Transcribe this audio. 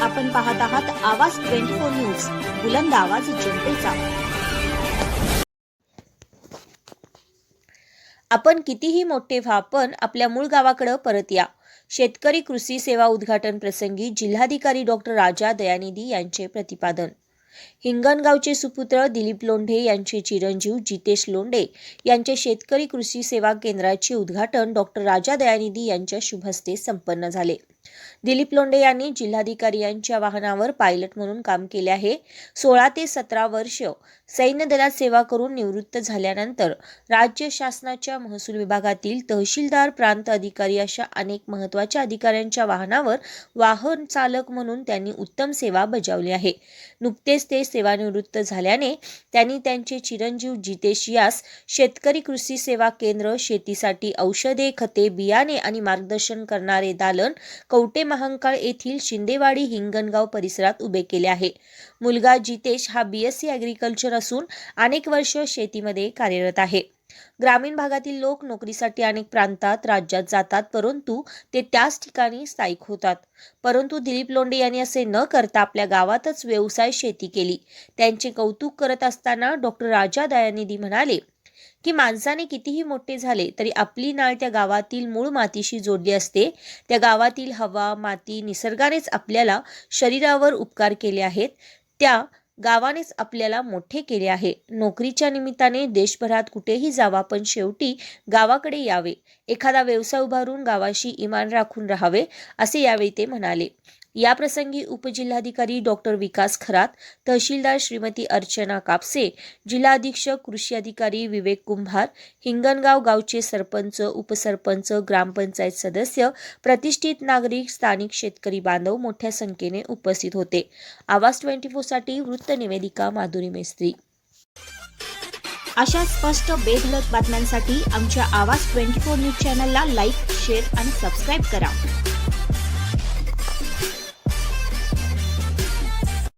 आपण पाहत आहात आवाज ट्वेंटी फोर न्यूज बुलंद आवाज जनतेचा. आपण कितीही मोठे व्हा पण आपल्या मूळ गावाकडे परत या. शेतकरी कृषी सेवा उद्घाटन प्रसंगी जिल्हाधिकारी डॉक्टर राजा दयानिधी यांचे प्रतिपादन. हिंगणगावचे सुपुत्र दिलीप लोंढे यांचे चिरंजीव जितेश लोंढे यांचे शेतकरी कृषी सेवा केंद्राचे उद्घाटन डॉक्टर राजा दयानिधी यांच्या शुभहस्ते संपन्न झाले. दिलीप लोंढे यांनी जिल्हाधिकारी यांच्या वाहनावर पायलट म्हणून काम केले आहे. सोळा ते सतरा वर्ष सैन्य दलात सेवा करून निवृत्त झाल्यानंतर राज्य शासनाच्या महसूल विभागातील तहसीलदार प्रांत अधिकारी अशा अनेक महत्त्वाच्या अधिकाऱ्यांच्या वाहनावर वाहन चालक म्हणून त्यांनी उत्तम सेवा बजावली आहे. नुकतेच ते सेवानिवृत्त झाल्याने त्यांनी त्यांचे चिरंजीव जितेश यास शेतकरी कृषी सेवा केंद्र शेतीसाठी औषधे खते बियाणे आणि मार्गदर्शन करणारे दालन कवटे महांकाळ येथील शिंदेवाडी हिंगणगाव परिसरात उभे केले आहे. मुलगा जितेश हा बी एस सी ॲग्रिकल्चर असून अनेक वर्ष शेतीमध्ये कार्यरत आहे. ग्रामीण भागातील लोक नोकरीसाठी अनेक प्रांतात राज्यात जातात परंतु ते त्याच ठिकाणी स्थायिक होतात. परंतु दिलीप लोंढे यांनी असे न करता आपल्या गावातच व्यवसाय शेती केली. त्यांचे कौतुक करत असताना डॉक्टर राजा दयानिधी म्हणाले की माणसाने कितीही मोठे झाले तरी आपली नाळ त्या गावातील मूळ मातीशी जोडली असते. त्या गावातील हवा माती निसर्गानेच आपल्याला शरीरावर उपकार केले आहेत. त्या गावानेच आपल्याला मोठे केले आहे. नोकरीच्या निमित्ताने देशभरात कुठेही जावा पण शेवटी गावाकडे यावे. एखादा व्यवसाय उभारून गावाशी इमान राखून राहावे असे यावेळी ते म्हणाले. याप्रसंगी उपजिल्हाधिकारी डॉक्टर विकास खरात तहसीलदार श्रीमती अर्चना कापसे जिल्हा अधीक्षक कृषी अधिकारी विवेक कुंभार हिंगणगाव गावचे सरपंच उपसरपंच ग्रामपंचायत सदस्य प्रतिष्ठित नागरिक स्थानिक शेतकरी बांधव मोठ्या संख्येने उपस्थित होते. आवाज ट्वेंटी फोरसाठी वृत्त निवेदिका माधुरी मेस्त्री. अशा स्पष्ट बेधडक बातम्यांसाठी आमच्या आवाज ट्वेंटी फोर न्यूज चॅनलला लाईक शेअर आणि सबस्क्राईब करा.